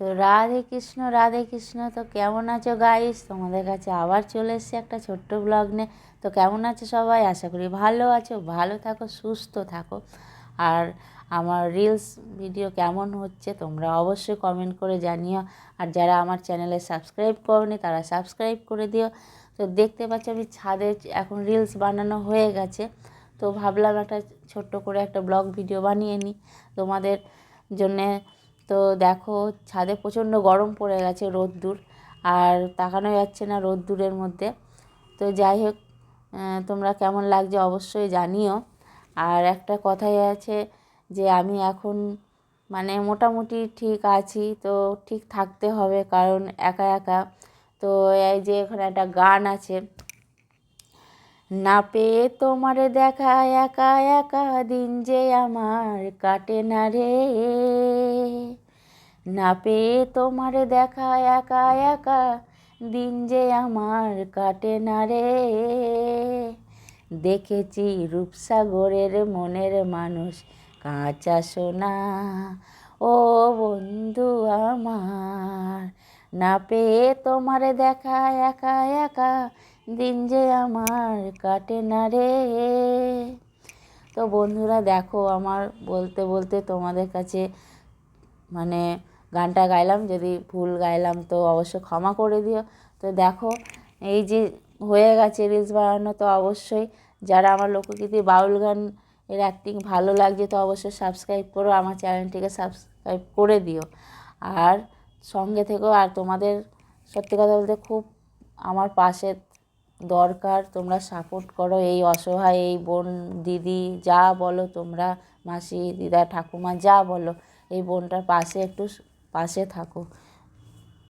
তো রাধে কৃষ্ণ রাধে কৃষ্ণ, তো কেমন আছো গাইস তোমাদের কাছে আবার চলে এসেছি একটা ছোট্ট ব্লগ নিয়ে। তো কেমন আছো সবাই? আশা করি ভালো আছো, ভালো থাকো, সুস্থ থাকো। আর আমার রিলস ভিডিও কেমন হচ্ছে তোমরা অবশ্যই কমেন্ট করে জানিও। আর যারা আমার চ্যানেলে সাবস্ক্রাইব করনি, তারা সাবস্ক্রাইব করে দিও। তো দেখতে পাচ্ছ আমি ছাদে এখন রিলস বানানো হয়ে গেছে। তো ভাবলাম একটা ছোট্ট করে একটা ব্লগ ভিডিও বানিয়ে নিই। তোমাদের জন্যে তো দেখো ছাদে প্রচণ্ড গরম পড়ে গেছে রোদ্দুর, আর তাকানো যাচ্ছে না রোদ্দুরের মধ্যে। তো যাই হোক তোমরা কেমন লাগছে অবশ্যই জানিও। আর একটা কথাই আছে যে আমি এখন মানে মোটামুটি ঠিক আছি, তো ঠিক থাকতে হবে কারণ একা একা। তো এই যে এখানে একটা গান আছে, না পেয়ে তোমারে দেখা একা একা দিন যে আমার কাটে না রে। না পেয়ে তোমারে দেখা একা একা, দিন যে আমার কাটে না রে। দেখেছি রূপসাগরের মনের মানুষ, কাঁচা সোনা। ও বন্ধু আমার, না পেয়ে তোমারে দেখা একা একা, দিন যে আমার কাটে না রে। তো বন্ধুরা দেখো, আমার বলতে বলতে তোমাদের কাছে মানে গানটা গাইলাম, যদি ভুল গাইলাম তো অবশ্যই ক্ষমা করে দিও। তো দেখো, এই যে হয়ে গেছে রিলস বানানো, তো অবশ্যই যারা আমার লোকগীতি, বাউল গান এর অ্যাক্টিং ভালো লাগছে, তো অবশ্যই সাবস্ক্রাইব করো, আমার চ্যানেলটিকে সাবস্ক্রাইব করে দিও। আর সঙ্গে থেকেও, আর তোমাদের সত্যি কথা বলতে খুব আমার পাশে দরকার, তোমরা সাপোর্ট করো এই অসহায়, এই বোন, দিদি, যা বলো তোমরা, মাসি, দিদা, ঠাকুমা, যা বলো, এই বোনটার পাশে একটু পাশে থাকো।